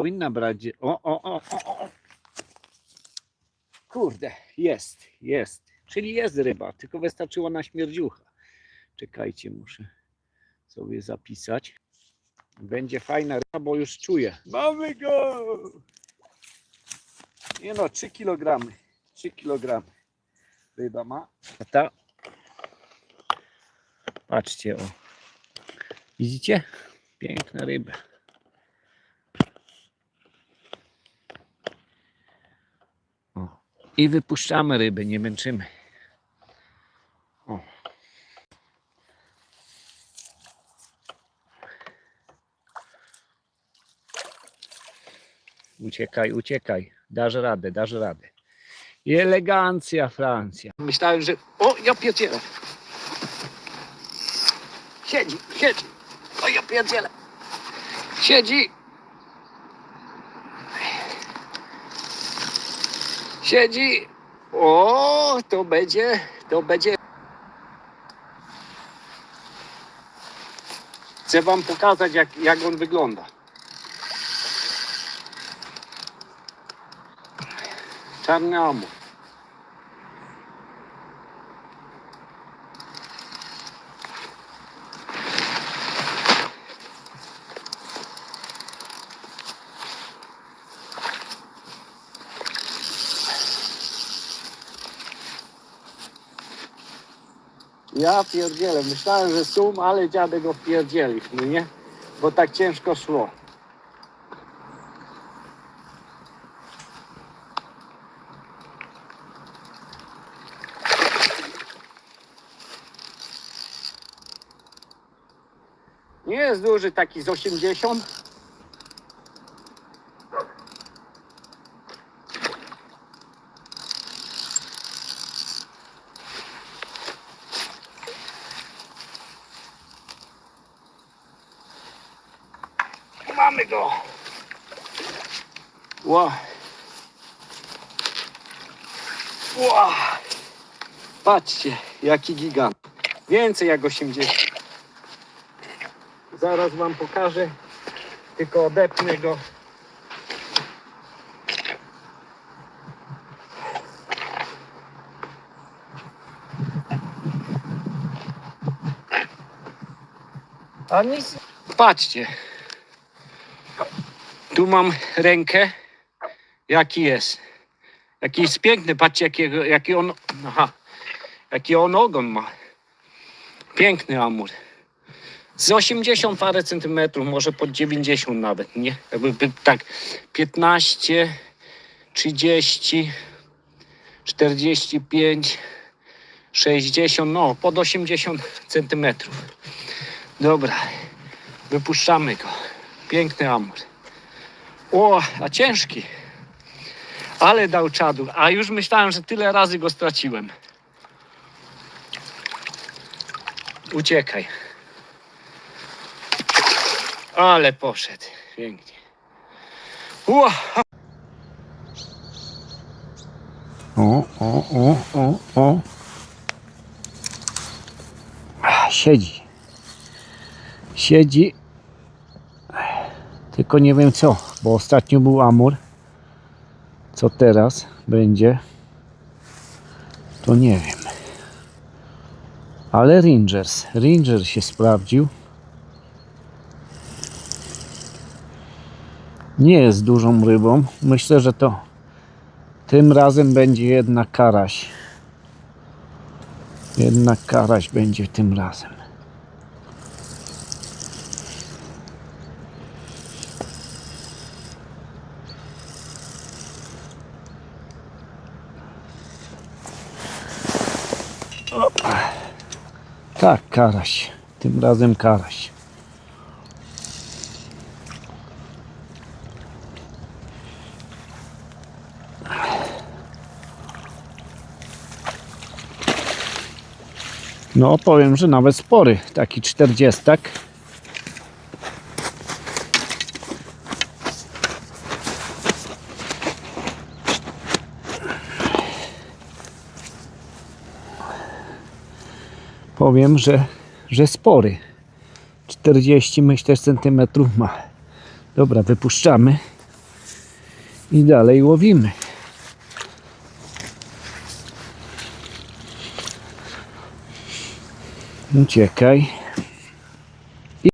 powinna brać. O, o, o, o, o. Kurde, jest, jest. Czyli jest ryba, tylko wystarczyło na śmierdziucha. Czekajcie, muszę sobie zapisać. Będzie fajna ryba, bo już czuję. Mamy go! Nie no, 3 kg. 3 kg ryba ma. A ta. Patrzcie, o. Widzicie? Piękne ryby. I wypuszczamy ryby, nie męczymy. O. Uciekaj, uciekaj. Dasz radę, dasz radę. I elegancja Francja. Myślałem, że... O, ja pierdzielę. Siedzi, siedzi. O, ja pierdzielę. Siedzi. Siedzi. O, to będzie, to będzie. Chcę wam pokazać, jak, jak on wygląda. Czarny amur. Ja pierdzielę, myślałem, że sum, ale dziadek go wpierdzielił, no nie? Bo tak ciężko szło. Nie jest duży, taki z 80. Mamy go! Ła! Ła! Patrzcie, jaki gigant. Więcej jak 80. Zaraz wam pokażę. Tylko odepnę go. A nic. Patrzcie. Tu mam rękę. Jaki jest. Jaki jest piękny. Patrzcie, jakiego, jaki on. Aha. Jaki on ogon ma. Piękny amur. Z 80 parę centymetrów, może pod 90 nawet, nie? Jakby by tak 15, 30, 45, 60, no pod 80 centymetrów. Dobra, wypuszczamy go. Piękny amur. O, a ciężki. Ale dał czadu. A już myślałem, że tyle razy go straciłem. Uciekaj. Ale poszedł. Pięknie. Ua! O, o, o, o, o. Siedzi. Siedzi. Tylko nie wiem co, bo ostatnio był Amur. Co teraz będzie? To nie wiem. Ale Rangers. Ranger się sprawdził. nie jest dużą rybą. Myślę, że to tym razem będzie jednak karaś. Jednak karaś będzie tym razem. Tak, karaś. Tym razem karaś. No powiem, że nawet spory, taki 40. powiem, że, że spory. 40 myślę centymetrów ma. Dobra, wypuszczamy i dalej łowimy. No, Uciekaj.